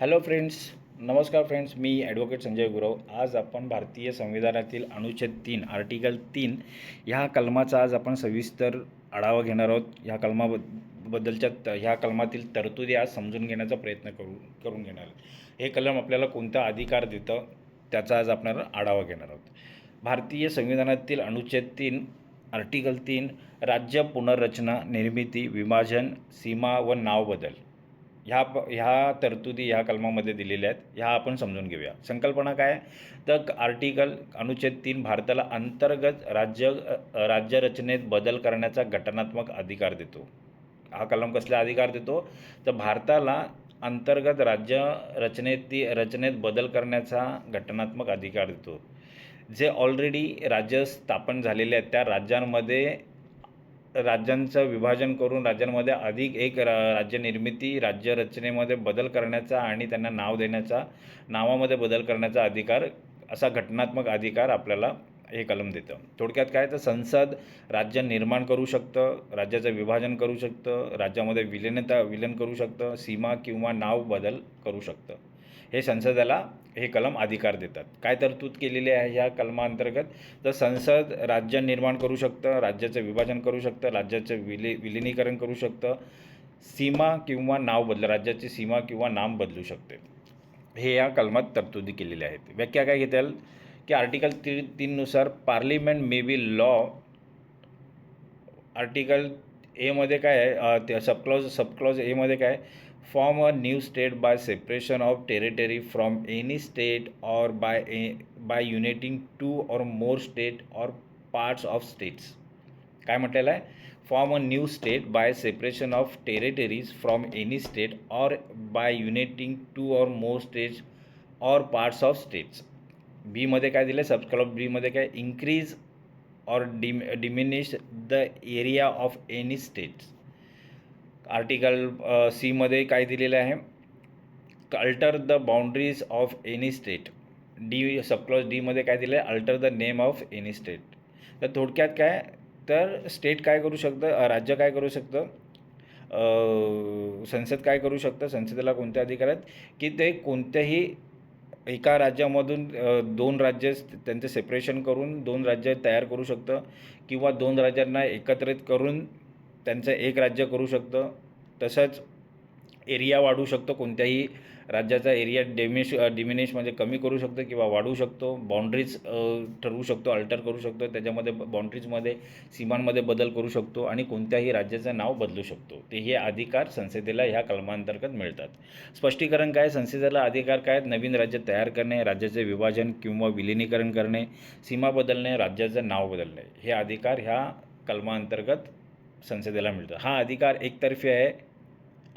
Hello friends नमस्कार friends मी advocate Sanjay Gurav. आज आपण भारतीय संविधानातील अनुच्छेद तीन आर्टिकल तीन ह्या कलमाचा आज आपण सविस्तर आढावा घेणार आहोत. ह्या कलमाबद्दलच्या त ह्या कलमातील तरतुदी आज समजून घेण्याचा प्रयत्न करू करून घेणार आहोत. हे कलम आपल्याला कोणता अधिकार देतं त्याचा आज आपण आढावा घेणार आहोत. भारतीय संविधानातील अनुच्छेद तीन आर्टिकल तीन राज्य पुनर्रचना निर्मिती विभाजन सीमा व नाव बदल. ह्या प ह्या तरतुदी ह्या कलमामध्ये दिलेल्या आहेत ह्या आपण समजून घेऊया. संकल्पना काय? तर आर्टिकल अनुच्छेद तीन भारताला अंतर्गत राज्य राज्यरचनेत बदल करण्याचा घटनात्मक अधिकार देतो. हा कलम कसला अधिकार देतो? तर भारताला अंतर्गत राज्य रचनेत रचनेत बदल करण्याचा घटनात्मक अधिकार देतो. जे ऑलरेडी राज्य स्थापन झालेले आहेत त्या राज्यांमध्ये राज्यांचं विभाजन करून राज्यांमध्ये अधिक एक रा राज्य निर्मिती बदल करण्याचा आणि त्यांना नाव देण्याचा नावामध्ये बदल करण्याचा अधिकार असा घटनात्मक अधिकार आपल्याला हे कलम देतं. थोडक्यात काय तर संसद राज्य निर्माण करू शकतं राज्याचं विभाजन करू शकतं राज्यामध्ये विलीनता विलीन करू शकतं सीमा किंवा नाव बदल करू शकतं. हे संसदेला हे कलम अधिकार देतात. काय तरतूद केलेली आहे ह्या कलमाअंतर्गत तर संसद राज्य निर्माण करू शकतं राज्याचं विभाजन करू शकतं राज्याचं विली विलिनीकरण करू शकतं. सीमा किंवा नाव बदल राज्याची सीमा किंवा नाम बदलू शकते. हे या कलमात तरतुदी केलेल्या आहेत. व्याख्या काय घेता येईल की आर्टिकल ती तीननुसार parliament may by law article एमध्ये काय आहे? ते सबक्लॉज सबक्लॉज एमध्ये काय form a new state by separation of territory from any state or by a by uniting two or more state or parts of states काय म्हटलेलं आहे form a new state by separation of territories from any state or by uniting two or more states or parts of states बीमध्ये काय दिलं सबस्क्लॉब बीमध्ये काय increase or dim diminish the area of any states article सीमध्ये काय दिलेलं आहे? Alter the boundaries of any state D subclause डीमध्ये काय दिलं आहे? Alter the name of any state तर थोडक्यात काय? तर स्टेट काय करू शकतं? राज्य काय करू शकतं? संसद काय करू शकतं? संसदेला कोणते अधिकार आहेत? की ते कोणत्याही एका राज्यामधून दोन राज्य त्यांचं सेपरेशन करून दोन राज्य तयार करू शकतं किंवा दोन राज्यांना एकत्रित करून त्यांचं एक राज्य करू शकतं. तसंच एरिया वाढू शकतो. कोणत्याही राज्याचा एरिया डेमिश डिमिनिश म्हणजे कमी करू शकतो किंवा वाढू शकतो. बाउंड्रीज ठरवू शकतो अल्टर करू शकतो. त्याच्यामध्ये बाउंड्रीजमध्ये सीमांमध्ये बदल करू शकतो आणि कोणत्याही राज्याचं नाव बदलू शकतो. ते हे अधिकार संसदेला ह्या कलमांतर्गत मिळतात. स्पष्टीकरण काय? संसदेला अधिकार काय? आहेत? नवीन राज्य तयार करणे राज्याचे विभाजन किंवा विलिनीकरण करणे सीमा बदलणे राज्याचं नाव बदलणे. हे अधिकार ह्या कलमांतर्गत संसदेला मिळतो. हा अधिकार एकतर्फी आहे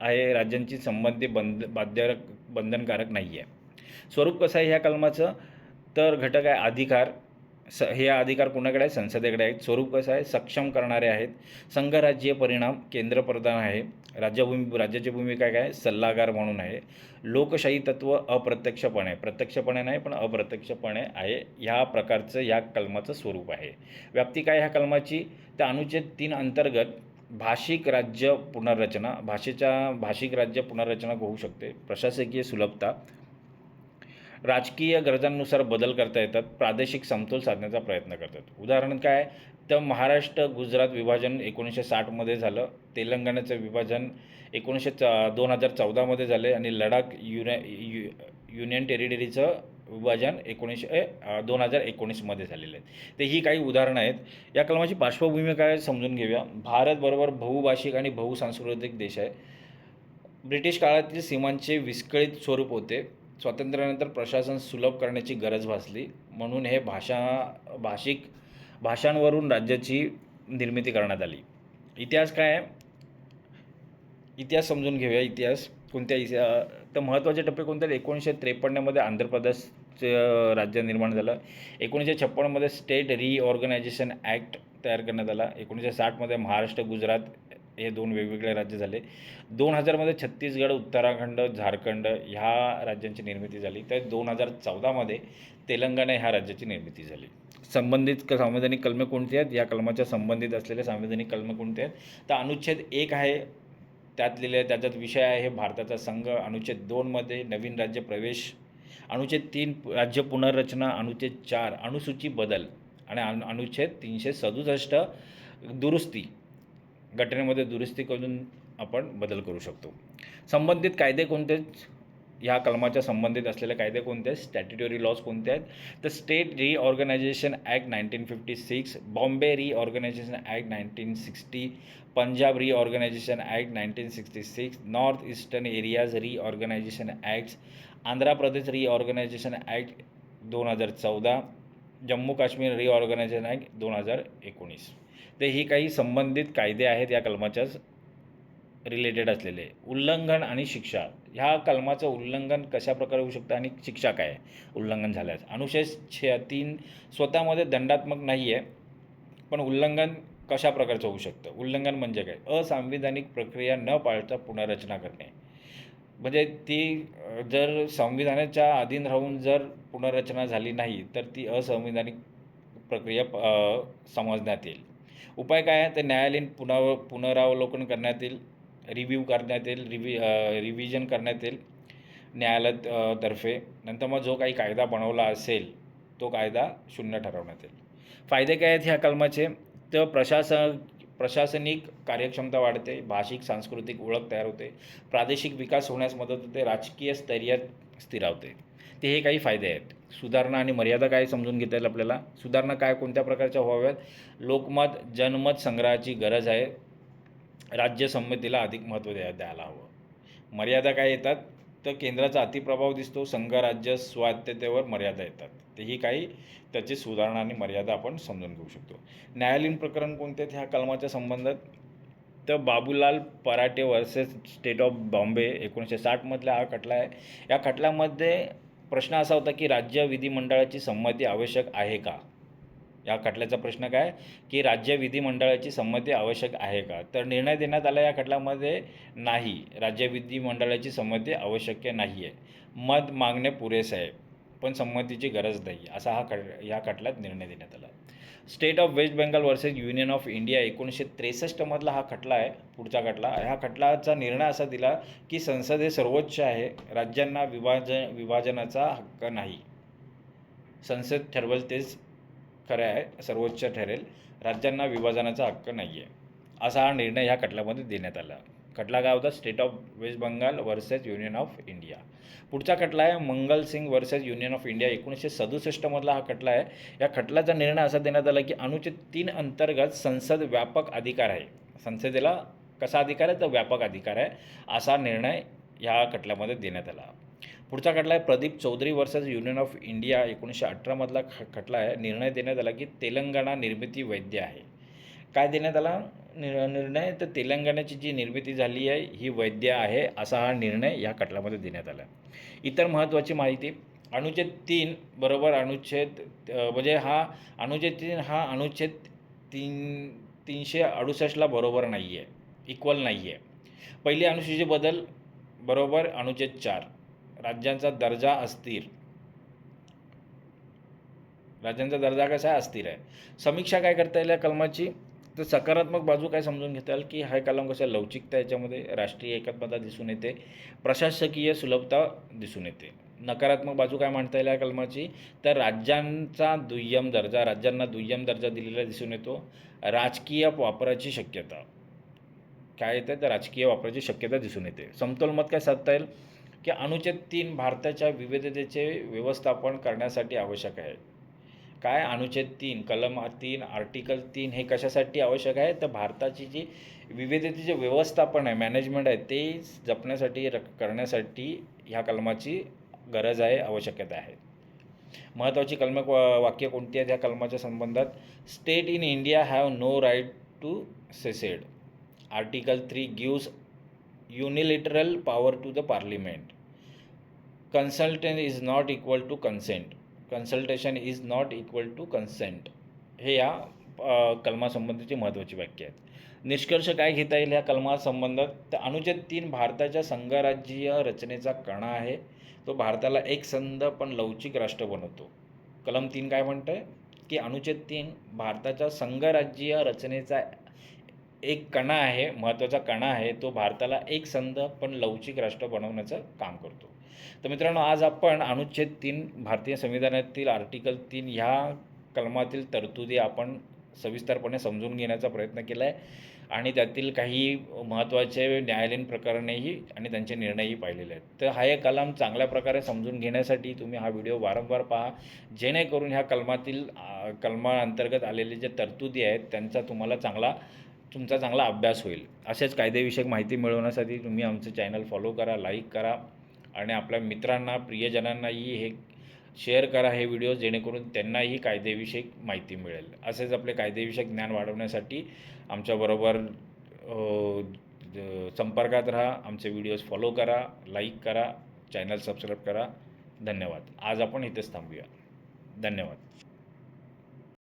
आहे राज्यांची संबंधी बंद बाध्यकारक बंधनकारक नाही आहे स्वरूप कसं आहे ह्या कलमाचं? तर घटक आहे अधिकार. स हे अधिकार कोणाकडे आहे संसदेकडे आहेत. स्वरूप कसं आहे? सक्षम करणारे आहेत. संघराज्यीय परिणाम केंद्रप्रधान आहे. राज्यभूमी राज्याची भूमिका काय? आहे सल्लागार म्हणून आहे. लोकशाही तत्व अप्रत्यक्षपणे प्रत्यक्षपणे नाही पण अप्रत्यक्षपणे आहे. ह्या प्रकारचं या कलमाचं स्वरूप आहे. व्याप्ती काय ह्या कलमाची? त्या अनुच्छेद तीन अंतर्गत भाषिक राज्य पुनर्रचना भाषेच्या भाषिक राज्य पुनर्रचना होऊ शकते. प्रशासकीय सुलभता राजकीय गरजांनुसार बदल करता येतात प्रादेशिक समतोल साधण्याचा प्रयत्न करतात उदाहरण काय तर महाराष्ट्र गुजरात विभाजन एकोणीसशे साठमध्ये झालं. तेलंगणाचं विभाजन एकोणीसशे च दोन हजार चौदामध्ये झाले आणि लडाख युने यु युनियन टेरिटरीचं विभाजन एकोणीसशे दोन हजार एकोणीसमध्ये झालेले आहेत तर ही काही उदाहरणं आहेत. या कलमाची पार्श्वभूमी काय आहे समजून घेऊया. भारत बरोबर बहुभाषिक आणि बहुसांस्कृतिक देश आहे. ब्रिटिश काळातील सीमांचे विस्कळीत स्वरूप होते. स्वातंत्र्यानंतर प्रशासन सुलभ करण्याची गरज भासली. म्हणून हे भाषा भाषिक भाषांवरून राज्याची निर्मिती करण्यात आली. इतिहास काय आहे? इतिहास समजून घेऊया. इतिहास कोणत्या इतिहा तर महत्त्वाचे टप्पे कोणते एकोणीसशे त्रेपन्नमध्ये आंध्र प्रदेशचं राज्य निर्माण झालं. एकोणीसशे छप्पन्नमध्ये स्टेट रिऑर्गनायझेशन ॲक्ट तयार करण्यात आला. एकोणीसशे साठमध्ये महाराष्ट्र गुजरात हे दोन वेगवेगळे राज्य झाले. दोन हजारमध्ये छत्तीसगड उत्तराखंड झारखंड ह्या राज्यांची निर्मिती झाली. तर दोन हजार चौदामध्ये तेलंगणा ह्या राज्याची निर्मिती झाली. संबंधित क संवैधानिक कलमे कोणती आहेत? या कलमाच्या संबंधित असलेले संवैधानिक कलमे कोणते आहेत? तर अनुच्छेद एक आहे. त्यात लिहिले त्याच्यात विषय आहे भारताचा संघ. अनुच्छेद दोनमध्ये नवीन राज्य प्रवेश. अनुच्छेद तीन राज्य पुनर्रचना. अनुच्छेद चार अनुसूची बदल. आणि अनु अनुच्छेद तीनशे सदुसष्ट दुरुस्ती. घटनेमध्ये दुरुस्ती करून आपण बदल करू शकतो. संबंधित कायदे कोणतेच ह्या कलमाच्या संबंधित असलेले कायदे कोणते आहेत? स्टॅट्युटरी लॉज कोणते आहेत? तर state reorganisation act nineteen fifty six Bombay reorganisation act nineteen sixty Punjab reorganisation act nineteen sixty six north eastern areas reorganisation acts Andhra Pradesh reorganisation act दोन हजार चौदा जम्मू काश्मीर रिऑर्गनायझेशन ॲक्ट दोन हजार एकोणीस. ते ही काही संबंधित कायदे आहेत या कलमाच्या रिलेटेड असलेले. उल्लंघन आणि शिक्षा. ह्या कलमाचं उल्लंघन कशा प्रकारे होऊ शकतं आणि शिक्षा काय आहे? उल्लंघन झाल्यास. अनुशेष छे तीन स्वतःमध्ये दंडात्मक नाही आहे पण उल्लंघन कशा प्रकारचं होऊ शकतं? उल्लंघन म्हणजे काय? असंविधानिक प्रक्रिया न पाळता पुनर्रचना करणे. म्हणजे ती जर संविधानाच्या अधीन राहून जर पुनर्रचना झाली नाही तर ती असंविधानिक प्रक्रिया समजण्यात येईल. उपाय काय आहे? ते न्यायालयीन पुनव पुनरावलोकन करण्यात येईल रिव्ह्यू करण्यात येईल रिव्हि रिव्हिजन करण्यात येईल न्यायालय तर्फे. नंतर मग जो काही कायदा बनवला असेल तो कायदा शून्य ठरवण्यात येईल. फायदे काय आहेत ह्या कलमाचे? तर प्रशासन प्रशासनिक कार्यक्षमता वाढते भाषिक सांस्कृतिक ओळख तयार होते प्रादेशिक विकास होण्यास मदत होते राजकीय स्थैर्य स्थिरावते. ते हे काही फायदे आहेत. सुधारणा आणि मर्यादा काय समजून घेता येईल आपल्याला? सुधारणा काय कोणत्या प्रकारच्या व्हाव्यात? लोकमत जनमत संग्रहाची गरज आहे. राज्य संमतीला अधिक महत्त्व द्या द्यायला हवं. मर्यादा काय येतात? तर केंद्राचा अतिप्रभाव दिसतो संघ राज्य स्वायत्ततेवर मर्यादा येतात. तेही काही त्याची सुधारणा आणि मर्यादा आपण समजून घेऊ शकतो. न्यायालयीन प्रकरण कोणते आहेत ह्या कलमाच्या संबंधात? तर Babulal Parate versus state of Bombay एकोणीसशे साठमधला हा खटला आहे. या खटल्यामध्ये प्रश्न असा होता की राज्य विधिमंडळाची संमती आवश्यक आहे का? या खटल्याचा प्रश्न काय? की राज्य विधिमंडळाची संमती आवश्यक आहे का? तर निर्णय देण्यात आला या खटल्यामध्ये नाही. राज्य विधिमंडळाची संमती आवश्यक नाही आहे मत मागणे पुरेसे आहे पण संमतीची गरज नाही. असा हा खट या खटल्यात निर्णय देण्यात आला. State of west Bengal versus union of India एकोणीसशे त्रेसष्टमधला हा खटला आहे पुढचा खटला. ह्या खटलाचा निर्णय असा दिला की संसद हे सर्वोच्च आहे राज्यांना विभाजन विभाजनाचा हक्क नाही. संसद ठरवेल तेच खरं आहे सर्वोच्च ठरेल. राज्यांना विभाजनाचा हक्क नाही आहे असा हा निर्णय ह्या खटल्यामध्ये देण्यात आला. खटला काय होता state of west Bengal versus union of India. पुढचा खटला आहे Mangal Singh versus union of India. एकोणीसशे सदुसष्टमधला हा खटला आहे. या खटल्याचा निर्णय असा देण्यात आला की अनुचित तीन अंतर्गत संसद व्यापक अधिकार आहे. संसदेला कसा अधिकार आहे? तर व्यापक अधिकार आहे असा निर्णय ह्या खटल्यामध्ये देण्यात आला. पुढचा खटला आहे Pradeep Chaudhary versus union of India. एकोणीसशे अठरामधला ख खटला आहे. निर्णय देण्यात आला की तेलंगणा निर्मिती वैद्य आहे. काय देण्यात आला? निर्णय तर तेलंगणाची जी निर्मिती झाली आहे ही वैद्य आहे असा हा निर्णय या खटल्यामध्ये देण्यात आला. इतर महत्त्वाची माहिती अनुच्छेद तीन बरोबर अनुच्छेद म्हणजे हा अनुच्छेद तीन हा अनुच्छेद तीन तीनशे अडुसष्टला बरोबर नाही आहे इक्वल नाही आहे पहिली अनुसूची बदल बरोबर अनुच्छेद चार. राज्यांचा दर्जा अस्थिर. राज्यांचा दर्जा कसा आहे अस्थिर आहे? समीक्षा काय करता येईल या कलमाची? तर सकारात्मक बाजू काय समजून घेता येईल की हा कलम कशा लवचिकता याच्यामध्ये राष्ट्रीय एकात्मता दिसून येते प्रशासकीय सुलभता दिसून येते. नकारात्मक बाजू काय म्हणता येईल या कलमाची? तर राज्यांचा दुय्यम दर्जा राज्यांना दुय्यम दर्जा दिलेला दिसून येतो. राजकीय वापराची शक्यता. काय येते? तर राजकीय वापराची शक्यता दिसून येते. समतोल मत काय साधता येईल? की अनुच्छेद तीन भारताच्या विविधतेचे व्यवस्थापन करण्यासाठी आवश्यक आहे. काय अनुच्छेद तीन कलम तीन आर्टिकल तीन हे कशासाठी आवश्यक आहे? तर भारताची जी विविधतेचे व्यवस्थापन आहे मॅनेजमेंट आहे ते जपण्यासाठी र करण्यासाठी ह्या कलमाची गरज आहे आवश्यकता आहे. महत्त्वाची कलम वाक्य कोणती आहेत? ह्या कलमाच्या संबंधात state in India have no right to secede article three gives unilateral power to the parliament consultant is not equal to consent consultation is not equal to consent हे या कलमासंबंधीची महत्त्वाची वाक्य आहेत. निष्कर्ष काय घेता येईल ह्या कलमासंबंधात? तर अनुच्छेद तीन भारताच्या संघराज्यीय रचनेचा कणा आहे. तो भारताला एक संध पण लवचिक राष्ट्र बनवतो. कलम तीन काय म्हणतं आहे की अनुच्छेद तीन भारताच्या संघराज्यीय रचनेचा एक कणा आहे महत्त्वाचा कणा आहे तो भारताला एक संध पण लवचिक राष्ट्र बनवण्याचं काम करतो. तर मित्रांनो आज आपण अनुच्छेद तीन भारतीय संविधानातील आर्टिकल तीन ह्या कलमातील तरतुदी आपण सविस्तरपणे समजून घेण्याचा प्रयत्न केला आहे आणि त्यातील काही महत्त्वाचे न्यायालयीन प्रकरणेही आणि त्यांचे निर्णयही पाहिलेले आहेत. तर हा एक कलम चांगल्या प्रकारे समजून घेण्यासाठी तुम्ही हा व्हिडिओ वारंवार पहा. जेणेकरून ह्या कलमातील कलमाअंतर्गत आलेले जे तरतुदी आहेत त्यांचा तुम्हाला चांगला तुमचा चांगला अभ्यास होईल. असेच कायदेविषयक माहिती मिळवण्यासाठी तुम्ही आमचं चॅनल फॉलो करा लाईक करा आणि आपल्या मित्रांना प्रियजनांनाही हे शेअर करा हे व्हिडिओ जेणेकरून त्यांनाही कायदेविषयक माहिती मिळेल. असेच आपले कायदेविषयक ज्ञान वाढवण्यासाठी आमच्याबरोबर संपर्कात राहा आमचे व्हिडिओज फॉलो करा लाईक करा चॅनल सबस्क्राईब करा. धन्यवाद. आज आपण इथेच थांबूया. धन्यवाद.